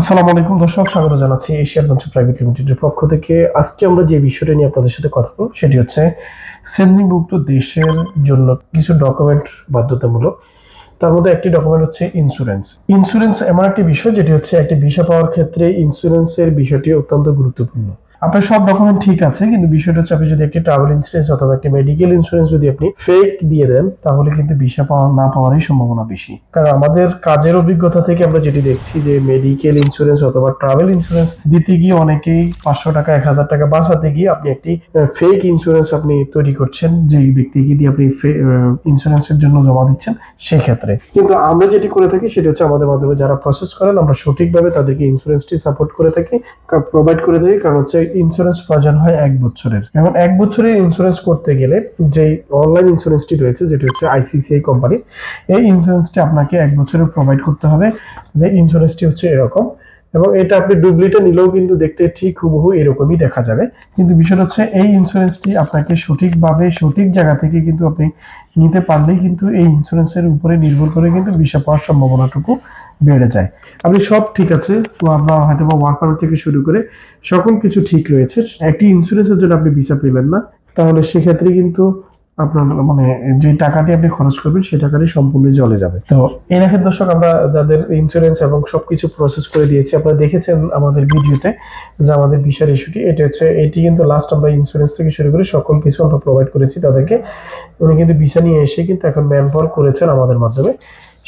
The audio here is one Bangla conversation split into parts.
আসসালামু আলাইকুম দর্শক, স্বাগত জানাচ্ছি এশিয়ার বঞ্চ প্রাইভেট লিমিটেডের পক্ষ থেকে। আজকে আমরা যে বিষয়টি নিয়ে আপনাদের সাথে কথা বলব, সেটি হচ্ছে সেন্ডিংভুক্ত দেশের জন্য কিছু ডকুমেন্ট বাধ্যতামূলক। তার মধ্যে একটি ডকুমেন্ট হচ্ছে ইন্স্যুরেন্স ইন্স্যুরেন্স এমন একটি বিষয়, যেটি হচ্ছে একটি ভিসা পাওয়ার ক্ষেত্রে ইন্স্যুরেন্সের বিষয়টি অত্যন্ত গুরুত্বপূর্ণ। আপনার সব ডকুমেন্ট ঠিক আছে, কিন্তু বিষয়টা হচ্ছে আপনি যদি একটি ট্রাভেল ইন্স্যুরেন্স অথবা একটি মেডিকেল ইন্স্যুরেন্স যদি আপনি ফেক দিয়ে দেন, তাহলে কিন্তু ভিসা পাওয়া না পাওয়ারই সম্ভাবনা বেশি। কারণ আমাদের কাজের অভিজ্ঞতা থেকে আমরা যেটি দেখছি যে মেডিকেল ইন্স্যুরেন্স অথবা ট্রাভেল ইন্স্যুরেন্স দিতে গিয়ে অনেকেই পাঁচশো টাকা, এক হাজার টাকা বাঁচাতে গিয়ে আপনি একটি ফেক ইন্স্যুরেন্স আপনি তৈরি করছেন যে ব্যক্তিকে দিয়ে আপনি ইন্স্যুরেন্সের জন্য জমা দিচ্ছেন সেই ক্ষেত্রে কিন্তু আমরা যেটি করে থাকি সেটা হচ্ছে আমাদের মাধ্যমে যারা প্রসেস করেন, আমরা সঠিকভাবে তাদেরকে ইন্স্যুরেন্সটি সাপোর্ট করে থাকি প্রোভাইড করে থাকি, কারণ হচ্ছে ইন্স্যুরেন্স প্রয়োজন হয় এক বছরের। এখন এক বছরের ইন্স্যুরেন্স করতে গেলে যে অনলাইন ইন্স্যুরেন্সটি রয়েছে, যেটি হচ্ছে আইসিসিআই কোম্পানির এই ইন্স্যুরেন্সটি আপনাকে এক বছরের প্রোভাইড করতে হবে। যে ইন্স্যুরেন্সটি হচ্ছে এরকম। এবং এটা আপনি ডুপ্লিটা নিলেও কিন্তু দেখতে ঠিক হুবহু এরকমই দেখা যাবে। কিন্তু বিষয়টা হচ্ছে এই ইন্স্যুরেন্সটি আপনাকে সঠিকভাবে, সঠিক জায়গা থেকে কিন্তু আপনি নিতে পারলেই কিন্তু এই ইন্স্যুরেন্সের উপরে নির্ভর করে কিন্তু ভিসা পাওয়ার সম্ভাবনাটুকু বেড়ে যায়। আপনি সব ঠিক আছে, তো আপনার হয়তো বা ওয়ার্ক থেকে শুরু করে সকল কিছু ঠিক রয়েছে। একটি ইন্স্যুরেন্সের জন্য আপনি ভিসা পেলেন না, তাহলে সেক্ষেত্রে কিন্তু আপনার মানে যে টাকাটি আপনি খরচ করবেন, সেই টাকাটি সম্পূর্ণ জলে যাবে। তো এই দেখেন দর্শক, আমরা যাদের ইন্স্যুরেন্স এবং সবকিছু প্রসেস করে দিয়েছি, আপনারা দেখেছেন আমাদের ভিডিওতে যে আমাদের বিশাল ইস্যুটি এটি হচ্ছে, এটি কিন্তু লাস্ট আমরা ইন্স্যুরেন্স থেকে শুরু করে সকল কিছু আমরা প্রোভাইড করেছি তাদেরকে। উনি কিন্তু ভিসা নিয়ে এসে কিন্তু এখন ম্যান করেছেন আমাদের মাধ্যমে।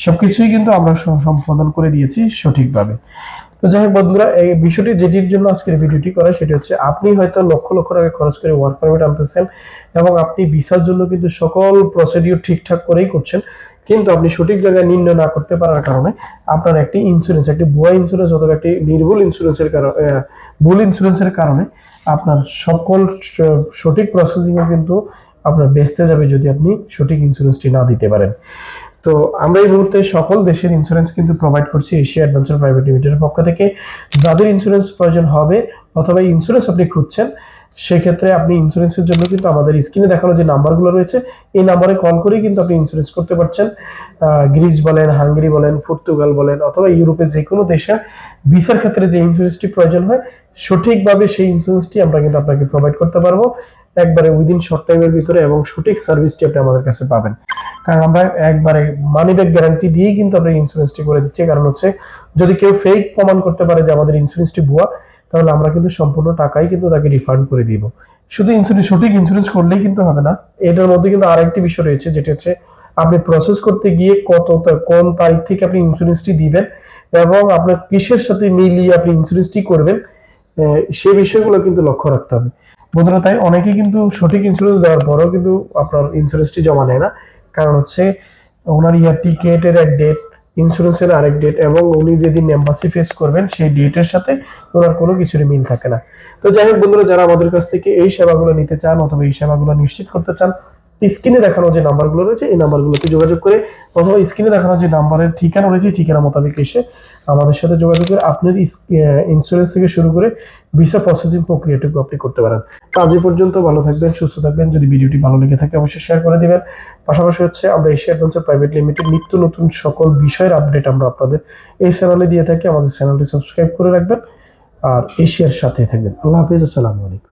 সবকিছুই কিন্তু আমরা সম্পাদন করে দিয়েছি সঠিকভাবে। তো যাই হোক বন্ধুরা, এই বিষয়টি যেটির জন্য আজকের ভিডিওটি করা সেটি হচ্ছে, আপনি হয়তো লক্ষ লক্ষ টাকা খরচ করে ওয়ার্ক পারমিট আনতেছেন এবং আপনি ভিসার জন্য কিন্তু সকল প্রসিডিউর ঠিকঠাক করেই করছেন, কিন্তু আপনি সঠিক জায়গায় নির্ণয় না করতে পারার কারণে আপনার একটি ইন্স্যুরেন্স একটি ভুয়া ইন্স্যুরেন্স অথবা একটি নির্ভুল ইন্স্যুরেন্সের কারণে ভুল ইন্স্যুরেন্সের কারণে আপনার সকল সঠিক প্রসেসিংও কিন্তু আপনার বেচতে যাবে যদি আপনি সঠিক ইন্স্যুরেন্সটি না দিতে পারেন। তো আমরা এই মুহূর্তে সকল দেশের ইন্স্যুরেন্স কিন্তু প্রোভাইড করছি এশিয়া অ্যাডভেঞ্চার প্রাইভেট লিমিটেডের পক্ষ থেকে। যাদের ইন্স্যুরেন্স প্রয়োজন হবে অথবা ইন্স্যুরেন্স আপনি খুঁজছেন, সেক্ষেত্রে আপনি ইন্স্যুরেন্সের জন্য কিন্তু আমাদের স্ক্রিনে দেখানো যে নাম্বারগুলো রয়েছে, এই নাম্বারে কল করেই কিন্তু আপনি ইন্স্যুরেন্স করতে পারছেন। গ্রিস বলেন হাঙ্গেরি বলেন পর্তুগাল বলেন, অথবা ইউরোপের যে কোনো দেশে ভিসার ক্ষেত্রে যে ইন্স্যুরেন্সটি প্রয়োজন হয়, সঠিকভাবে সেই ইন্স্যুরেন্সটি আমরা কিন্তু আপনাকে প্রোভাইড করতে পারব। একবারে উইদিন শর্ট টাইমের ভিতরে এবং সঠিক সার্ভিসটি আপনি আমাদের কাছে পাবেন। কারণ আমরা একবারে মানি ব্যাক গ্যারান্টি দিয়েই কিন্তু আমরা ইন্স্যুরেন্সটি করে দিচ্ছি। কারণ হচ্ছে, যদি কেউ ফেক প্রমাণ করতে পারে যে আমাদের ইন্স্যুরেন্সটি ভুয়া, তাহলে আমরা কিন্তু সম্পূর্ণ টাকাই কিন্তু তাকে রিফান্ড করে দিব। শুধু ইন্স্যুরেন্স সঠিক ইন্স্যুরেন্স করলেই কিন্তু হবে না। এটার মধ্যে কিন্তু আরেকটি বিষয় রয়েছে, যেটি হচ্ছে, আপনি প্রসেস করতে গিয়ে কত কোন তারিখ থেকে আপনি ইন্স্যুরেন্সটি দিবেন এবং আপনার কিসের সাথে মিলিয়ে আপনি ইন্স্যুরেন্সটি করবেন সেই বিষয়গুলো কিন্তু লক্ষ্য রাখতে হবে। বন্ধুরা, তাই অনেকেই কিন্তু সঠিক ইন্স্যুরেন্স দেওয়ার পরেও কিন্তু আপনার ইন্স্যুরেন্সটি জমা নেয় না। কারণ হচ্ছে ওনার ইয়ার টিকেটের এক ডেট ইন্স্যুরেন্সের আরেক ডেট এবং উনি যেদিন এম্বাসি ফেস করবেন সেই ডেটের সাথে ওনার কোনো কিছুরই মিল থাকে না। তো যাই হোক বন্ধুরা, যারা আমাদের কাছ থেকে এই সেবাগুলো নিতে চান অথবা এই সেবাগুলো নিশ্চিত করতে চান স্ক্রিনে দেখানো যে নাম্বারগুলো রয়েছে, এই নাম্বারগুলোতে যোগাযোগ করে অথবা স্ক্রিনে দেখানো যে নাম্বারের ঠিকানা রয়েছে ঠিকানা মোতাবেক এসে আমাদের সাথে যোগাযোগ করে আপনার ইন্স্যুরেন্স থেকে শুরু করে ভিসা প্রসেসিং প্রক্রিয়াটুকু আপনি করতে পারেন। আজ পর্যন্ত ভালো থাকবেন, সুস্থ থাকবেন। যদি ভিডিওটি ভালো লেগে থাকে অবশ্যই শেয়ার করে দিবেন। পাশাপাশি হচ্ছে আমরা এশিয়া অ্যাডভেঞ্চার প্রাইভেট লিমিটেড নিত্য নতুন সকল বিষয়ের আপডেট আমরা আপনাদের এই চ্যানেলে দিয়ে থাকি। আমাদের চ্যানেলটি সাবস্ক্রাইব করে রাখবেন। আর এশিয়ার সাথে থাকবেন। আল্লাহ হাফিজ, আসসালামু আলাইকুম।